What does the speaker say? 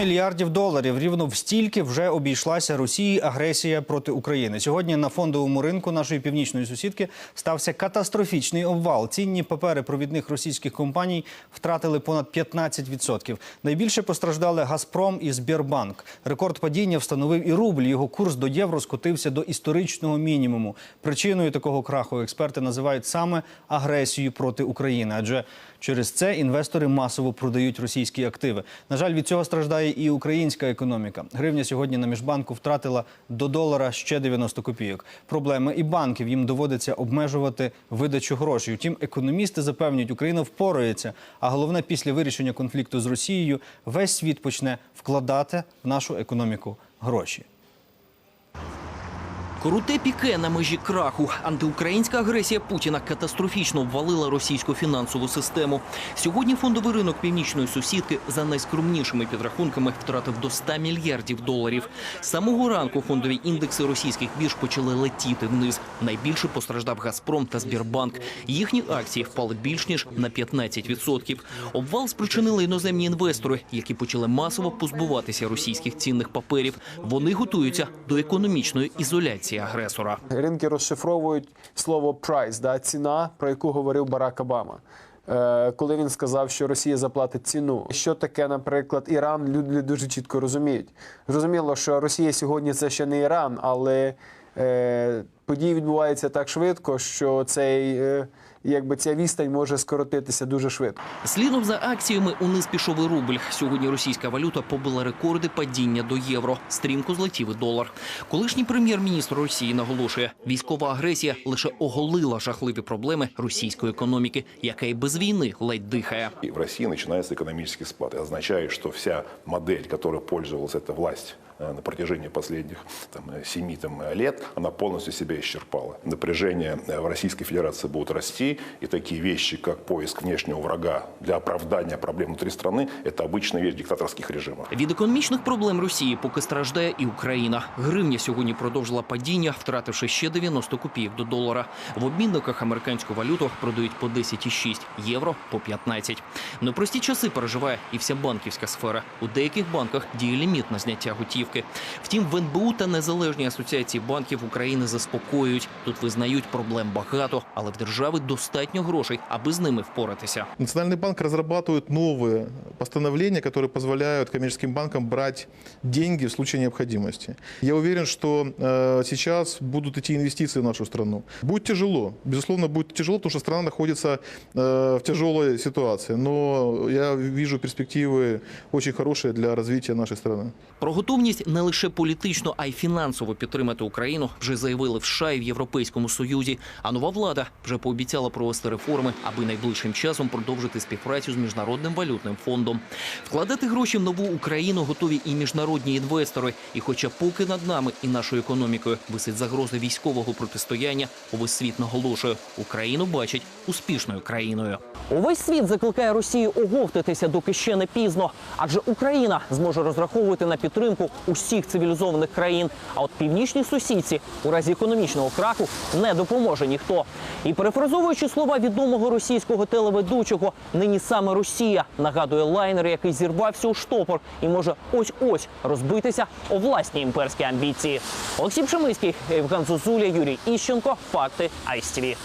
мільярдів доларів. Рівно в стільки вже обійшлася Росії агресія проти України. Сьогодні на фондовому ринку нашої північної сусідки стався катастрофічний обвал. Цінні папери провідних російських компаній втратили понад 15%. Найбільше постраждали Газпром і Сбербанк. Рекорд падіння встановив і рубль. Його курс до євро скотився до історичного мінімуму. Причиною такого краху експерти називають саме агресію проти України, адже через це інвестори масово продають російські активи. На жаль, від цього страждає і українська економіка. Гривня сьогодні на міжбанку втратила до долара ще 90 копійок. Проблеми і банків їм доводиться обмежувати видачу грошей. Втім, економісти запевнюють, Україна впорається. А головне, після вирішення конфлікту з Росією весь світ почне вкладати в нашу економіку гроші. Круте піке на межі краху. Антиукраїнська агресія Путіна катастрофічно обвалила російську фінансову систему. Сьогодні фондовий ринок північної сусідки за найскромнішими підрахунками втратив до 100 мільярдів доларів. Самого ранку фондові індекси російських бірж почали летіти вниз. Найбільше постраждав Газпром та Збірбанк. Їхні акції впали більш ніж на 15%. Обвал спричинили іноземні інвестори, які почали масово позбуватися російських цінних паперів. Вони готуються до економічної ізоляції агресора. Ринки розшифровують слово прайс, да, ціна, про яку говорив Барак Обама. Е, Коли він сказав, що Росія заплатить ціну, що таке, наприклад, Іран, люди дуже чітко розуміють. Зрозуміло, що Росія сьогодні це ще не Іран, але е, події відбуваються так швидко, що цей, е, якби ця відстань може скоротитися дуже швидко. Слідом за акціями униз пішов і рубль. Сьогодні російська валюта побила рекорди падіння до євро. Стрімко злетів і долар. Колишній прем'єр-міністр Росії наголошує, військова агресія лише оголила жахливі проблеми російської економіки, яка і без війни ледь дихає. И в России начинается экономический спад. Это означает, что вся модель, которой пользовалась эта власть э, на протяжении последних там, 7 там, лет, она полностью себя исчерпала. Напряжения э, в Российской Федерации будут расти, и такие вещи, как поиск внешнего врага для оправдания проблем внутри страны, это обычная вещь диктаторских режимов. Від економічних проблем Росії поки страждає і Україна. Гривня сьогодні продовжила падіння, втративши ще 90 копійок до долара. В обмінниках американську валюту продають по 10,6, євро по 15. Непрості часи переживає і вся банківська сфера. У деяких банках діє ліміт на зняття готівки. Втім, в НБУ та незалежні асоціації банків України заспокоюють. Тут визнають проблем багато, але в держави достатньо грошей, аби з ними впоратися. Национальный банк разрабатывает новые постановления, которые позволяют коммерческим банкам брать деньги в случае необходимости. Я уверен, что э, сейчас будут идти инвестиции в нашу страну. Будет тяжело, безусловно, будет тяжело, потому что страна находится э, в тяжелой ситуации. Но я вижу перспективы очень хорошие для развития нашей страны. Про готовність не лише політично, а й фінансово підтримати Україну вже заявили в США і в Європейському Союзі. А нова влада вже пообіцяла провести реформи, аби найближчим часом продовжити співпрацю з міжнародним валютним фондом. Вкладати гроші в нову Україну готові і міжнародні інвестори. І, хоча поки над нами і нашою економікою висить загроза військового протистояння, увесь світ наголошує, Україну бачить успішною країною. Увесь світ закликає Росію оговтатися, доки ще не пізно, адже Україна зможе розраховувати на підтримку усіх цивілізованих країн. А от північній сусідці у разі економічного краху не допоможе ніхто. І перефразовуючи слова відомого російського телеведучого, нині саме Росія нагадує лайнер, який зірвався у штопор і може ось ось розбитися о власні імперські амбіції. Олексій Пшемиський, Євген Зозуля, Юрій Іщенко. Факти ICTV.